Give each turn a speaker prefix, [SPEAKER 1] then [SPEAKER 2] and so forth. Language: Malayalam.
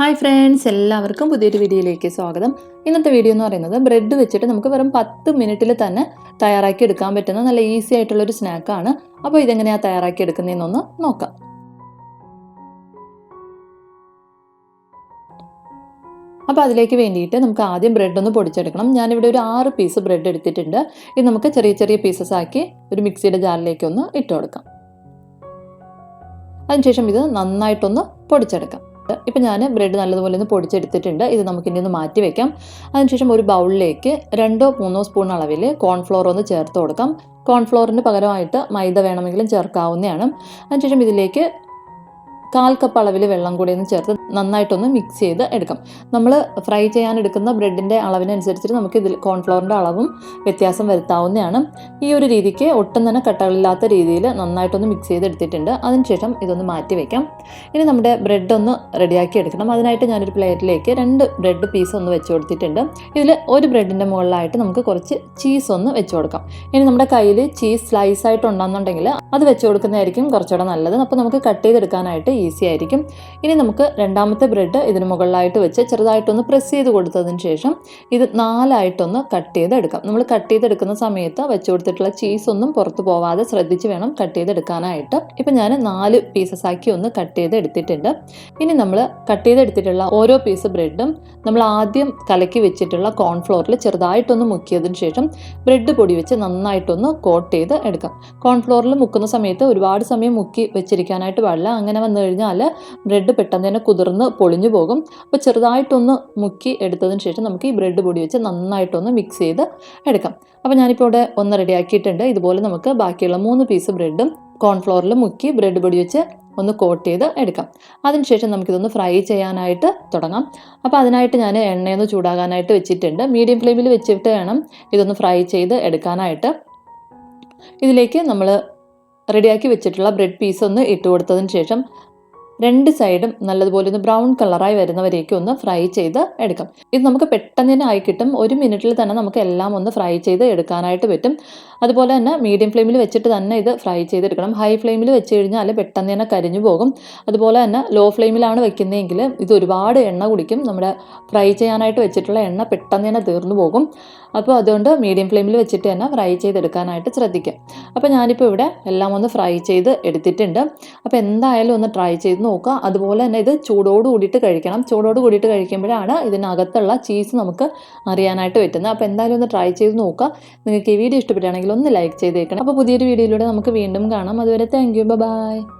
[SPEAKER 1] ഹായ് ഫ്രണ്ട്സ് എല്ലാവർക്കും പുതിയൊരു വീഡിയോയിലേക്ക് സ്വാഗതം. ഇന്നത്തെ വീഡിയോ എന്ന് പറയുന്നത് ബ്രെഡ് വെച്ചിട്ട് നമുക്ക് വെറും പത്ത് മിനിറ്റിൽ തന്നെ തയ്യാറാക്കി എടുക്കാൻ പറ്റുന്ന നല്ല ഈസി ആയിട്ടുള്ളൊരു സ്നാക്കാണ് അപ്പോൾ ഇതെങ്ങനെയാണ് തയ്യാറാക്കി എടുക്കുന്നതെന്നൊന്ന് നോക്കാം. അപ്പോൾ അതിലേക്ക് വേണ്ടിയിട്ട് നമുക്ക് ആദ്യം ബ്രെഡ് ഒന്ന് പൊടിച്ചെടുക്കണം. ഞാനിവിടെ ഒരു ആറ് പീസ് ബ്രെഡ് എടുത്തിട്ടുണ്ട്. ഇത് നമുക്ക് ചെറിയ ചെറിയ പീസസ് ആക്കി ഒരു മിക്സിയുടെ ജാറിലേക്ക് ഒന്ന് ഇട്ട് കൊടുക്കാം. അതിനുശേഷം ഇത് നന്നായിട്ടൊന്ന് പൊടിച്ചെടുക്കാം. ഇപ്പം ഞാൻ ബ്രെഡ് നല്ലതുപോലെ ഒന്ന് പൊടിച്ചെടുത്തിട്ടുണ്ട്. ഇത് നമുക്കിനി ഒന്ന് മാറ്റി വെക്കാം. അതിനുശേഷം ഒരു ബൗളിലേക്ക് രണ്ടോ മൂന്നോ സ്പൂൺ അളവിൽ കോൺഫ്ലോർ ഒന്ന് ചേർത്ത് കൊടുക്കാം. കോൺഫ്ലോറിന് പകരമായിട്ട് മൈദ വേണമെങ്കിലും ചേർക്കാവുന്നതാണ്. അതിനുശേഷം ഇതിലേക്ക് കാൽ കപ്പ് അളവിൽ വെള്ളം കൂടി ഒന്ന് ചേർത്ത് നന്നായിട്ടൊന്ന് മിക്സ് ചെയ്ത് എടുക്കാം. നമ്മൾ ഫ്രൈ ചെയ്യാൻ എടുക്കുന്ന ബ്രെഡിന്റെ അളവിനനുസരിച്ചിട്ട് നമുക്ക് ഇതിൽ കോൺഫ്ലോറിന്റെ അളവും വ്യത്യാസം വരുത്താവുന്നതാണ്. ഈ ഒരു രീതിക്ക് ഒട്ടും തന്നെ കട്ടകളില്ലാത്ത രീതിയിൽ നന്നായിട്ടൊന്ന് മിക്സ് ചെയ്ത് എടുത്തിട്ടുണ്ട്. അതിനുശേഷം ഇതൊന്ന് മാറ്റി വയ്ക്കാം ഇനി നമ്മുടെ ബ്രെഡ് ഒന്ന് റെഡിയാക്കി എടുക്കണം. അതിനായിട്ട് ഞാനൊരു പ്ലേറ്റിലേക്ക് രണ്ട് ബ്രെഡ് പീസ് ഒന്ന് വെച്ച് കൊടുത്തിട്ടുണ്ട്. ഇതിൽ ഒരു ബ്രെഡിന്റെ മുകളിലായിട്ട് നമുക്ക് കുറച്ച് ചീസ് ഒന്ന് വെച്ച് കൊടുക്കാം. ഇനി നമ്മുടെ കയ്യിൽ ചീസ് സ്ലൈസ് ആയിട്ട് ഉണ്ടെന്നുണ്ടെങ്കിൽ അത് വെച്ച് കൊടുക്കുന്നതായിരിക്കും കുറച്ചുകൂടെ നല്ലത്. അപ്പോൾ നമുക്ക് കട്ട് ചെയ്തെടുക്കാനായിട്ട് ഈസി ആയിരിക്കും. ഇനി നമുക്ക് രണ്ടാമത്തെ ബ്രെഡ് ഇതിന് മുകളിലായിട്ട് വെച്ച് ചെറുതായിട്ടൊന്ന് പ്രസ് ചെയ്ത് കൊടുത്തതിന് ശേഷം ഇത് നാലായിട്ടൊന്ന് കട്ട് ചെയ്തെടുക്കാം. നമ്മൾ കട്ട് ചെയ്തെടുക്കുന്ന സമയത്ത് വെച്ച് കൊടുത്തിട്ടുള്ള ചീസ് ഒന്നും പുറത്ത് പോവാതെ ശ്രദ്ധിച്ച് വേണം കട്ട് ചെയ്തെടുക്കാനായിട്ട്. ഇപ്പം ഞാൻ നാല് പീസസ് ആക്കി ഒന്ന് കട്ട് ചെയ്ത് എടുത്തിട്ടുണ്ട് ഇനി നമ്മൾ കട്ട് ചെയ്തെടുത്തിട്ടുള്ള ഓരോ പീസ് ബ്രെഡും നമ്മൾ ആദ്യം കലക്കി വെച്ചിട്ടുള്ള കോൺഫ്ലോറിൽ ചെറുതായിട്ടൊന്ന് മുക്കിയതിന് ശേഷം ബ്രെഡ് പൊടി വെച്ച് നന്നായിട്ടൊന്ന് കോട്ട് ചെയ്ത് എടുക്കാം. കോൺഫ്ലോറിൽ മുക്കുന്ന സമയത്ത് ഒരുപാട് സമയം മുക്കി വെച്ചിരിക്കാനായിട്ട് പാടില്ല. അങ്ങനെ വന്നു കഴിഞ്ഞാൽ ബ്രെഡ് പെട്ടെന്ന് തന്നെ കുതിർന്ന് പൊളിഞ്ഞു പോകും. അപ്പോൾ ചെറുതായിട്ടൊന്ന് മുക്കി എടുത്തതിന് ശേഷം നമുക്ക് ഈ ബ്രെഡ് പൊടി വെച്ച് നന്നായിട്ടൊന്ന് മിക്സ് ചെയ്ത് എടുക്കാം. അപ്പോൾ ഞാനിപ്പോൾ ഇവിടെ ഒന്ന് റെഡിയാക്കിയിട്ടുണ്ട് ഇതുപോലെ നമുക്ക് ബാക്കിയുള്ള മൂന്ന് പീസ് ബ്രെഡും കോൺഫ്ലോറിൽ മുക്കി ബ്രെഡ് പൊടി വെച്ച് ഒന്ന് കോട്ട് ചെയ്ത് എടുക്കാം. അതിനുശേഷം നമുക്കിതൊന്ന് ഫ്രൈ ചെയ്യാനായിട്ട് തുടങ്ങാം. അപ്പോൾ അതിനായിട്ട് ഞാൻ എണ്ണയൊന്ന് ചൂടാകാനായിട്ട് വെച്ചിട്ടുണ്ട്. മീഡിയം ഫ്ലെയിമിൽ വെച്ചിട്ട് വേണം ഇതൊന്ന് ഫ്രൈ ചെയ്ത് എടുക്കാനായിട്ട്. ഇതിലേക്ക് നമ്മൾ റെഡിയാക്കി വെച്ചിട്ടുള്ള ബ്രെഡ് പീസ് ഒന്ന് ഇട്ട് കൊടുത്തതിന് ശേഷം രണ്ട് സൈഡും നല്ലതുപോലെ ഒന്ന് ബ്രൗൺ കളറായി വരുന്നവരേക്കും ഒന്ന് ഫ്രൈ ചെയ്ത് എടുക്കാം. ഇത് നമുക്ക് പെട്ടെന്ന് തന്നെ ആയി കിട്ടും. ഒരു മിനിറ്റിൽ തന്നെ നമുക്ക് എല്ലാം ഒന്ന് ഫ്രൈ ചെയ്ത് എടുക്കാനായിട്ട് പറ്റും. അതുപോലെ തന്നെ മീഡിയം ഫ്ലെയിമിൽ വെച്ചിട്ട് തന്നെ ഇത് ഫ്രൈ ചെയ്തെടുക്കണം. ഹൈ ഫ്ലെയിമിൽ വെച്ച് കഴിഞ്ഞാൽ പെട്ടെന്ന് തന്നെ കരിഞ്ഞു പോകും. അതുപോലെ തന്നെ ലോ ഫ്ലെയിമിലാണ് വെക്കുന്നതെങ്കിൽ ഇത് ഒരുപാട് എണ്ണ കുടിക്കും. നമ്മുടെ ഫ്രൈ ചെയ്യാനായിട്ട് വെച്ചിട്ടുള്ള എണ്ണ പെട്ടെന്ന് തന്നെ തീർന്നു പോകും. അപ്പോൾ അതുകൊണ്ട് മീഡിയം ഫ്ലെയിമിൽ വെച്ചിട്ട് തന്നെ ഫ്രൈ ചെയ്തെടുക്കാനായിട്ട് ശ്രദ്ധിക്കുക അപ്പോൾ ഞാനിപ്പോൾ ഇവിടെ എല്ലാം ഒന്ന് ഫ്രൈ ചെയ്ത് എടുത്തിട്ടുണ്ട്. അപ്പോൾ എന്തായാലും ഒന്ന് ട്രൈ ചെയ്ത് നോക്കുക അതുപോലെ തന്നെ ഇത് ചൂടോട് കൂടിയിട്ട് കഴിക്കണം. ചൂടോട് കൂടിയിട്ട് കഴിക്കുമ്പോഴാണ് ഇതിനകത്തുള്ള ചീസ് നമുക്ക് അറിയാനായിട്ട് പറ്റുന്നത്. അപ്പോൾ എന്തായാലും ഒന്ന് ട്രൈ ചെയ്ത് നോക്കുക നിങ്ങൾക്ക് ഈ വീഡിയോ ഇഷ്ടപ്പെട്ടാണെങ്കിൽ ഒന്ന് ലൈക്ക് ചെയ്തേക്കണം. അപ്പോൾ പുതിയൊരു വീഡിയോയിലൂടെ നമുക്ക് വീണ്ടും കാണാം. അതുവരെ താങ്ക് യു ബൈ